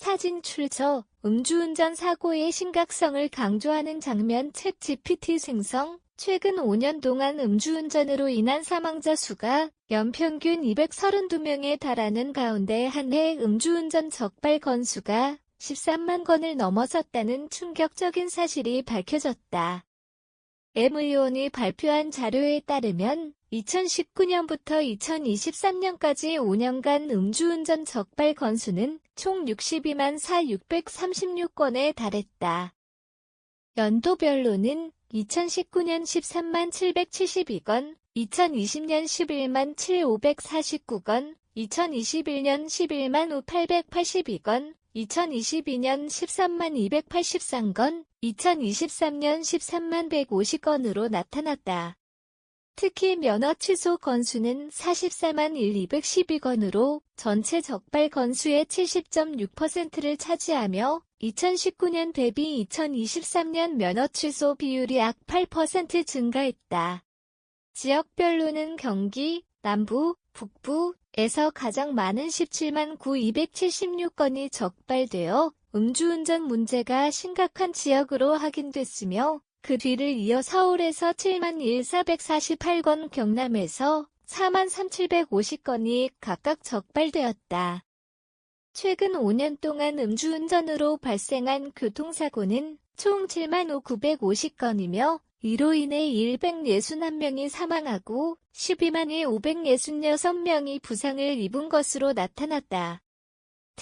사진 출처, 음주운전 사고의 심각성을 강조하는 장면 챗 GPT 생성, 최근 5년 동안 음주운전으로 인한 사망자 수가 연평균 232명에 달하는 가운데 한 해 음주운전 적발 건수가 13만 건을 넘어섰다는 충격적인 사실이 밝혀졌다. M 의원이 발표한 자료에 따르면 2019년부터 2023년까지 5년간 음주운전 적발 건수는 총 62만 4,636건에 달했다. 연도별로는 2019년 13만 772건, 2020년 11만 7,549건, 2021년 11만 5,882건, 2022년 13만 283건, 2023년 13만 150건으로 나타났다. 특히 면허 취소 건수는 44만 1212건으로 전체 적발 건수의 70.6%를 차지하며 2019년 대비 2023년 면허 취소 비율이 약 8% 증가했다. 지역별로는 경기, 남부, 북부에서 가장 많은 17만 9,276건이 적발되어 음주운전 문제가 심각한 지역으로 확인됐으며 그 뒤를 이어 서울에서 7만 1,448건, 경남에서 4만 3,750건이 각각 적발되었다. 최근 5년 동안 음주운전으로 발생한 교통사고는 총 7만 5,950건이며 이로 인해 161명이 사망하고 12만 566명이 부상을 입은 것으로 나타났다.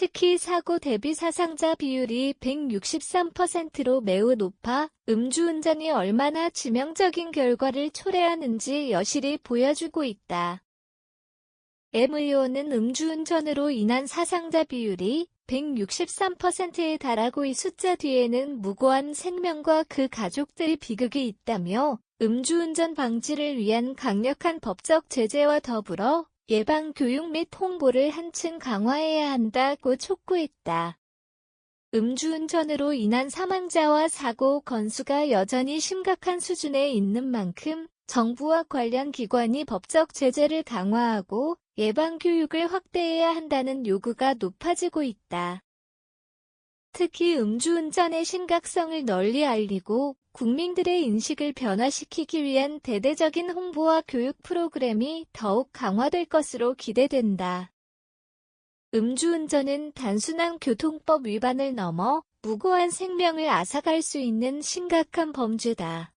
특히 사고 대비 사상자 비율이 163%로 매우 높아 음주운전이 얼마나 치명적인 결과를 초래하는지 여실히 보여주고 있다. M 의원은 음주운전으로 인한 사상자 비율이 163%에 달하고 이 숫자 뒤에는 무고한 생명과 그 가족들의 비극이 있다며 음주운전 방지를 위한 강력한 법적 제재와 더불어 예방 교육 및 홍보를 한층 강화해야 한다고 촉구했다. 음주운전으로 인한 사망자와 사고 건수가 여전히 심각한 수준에 있는 만큼 정부와 관련 기관이 법적 제재를 강화하고 예방 교육을 확대해야 한다는 요구가 높아지고 있다. 특히 음주운전의 심각성을 널리 알리고 국민들의 인식을 변화시키기 위한 대대적인 홍보와 교육 프로그램이 더욱 강화될 것으로 기대된다. 음주운전은 단순한 교통법 위반을 넘어 무고한 생명을 앗아갈 수 있는 심각한 범죄다.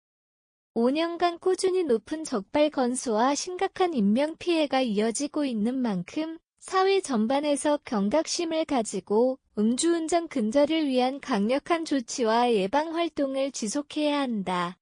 5년간 꾸준히 높은 적발 건수와 심각한 인명피해가 이어지고 있는 만큼 사회 전반에서 경각심을 가지고 음주운전 근절을 위한 강력한 조치와 예방 활동을 지속해야 한다.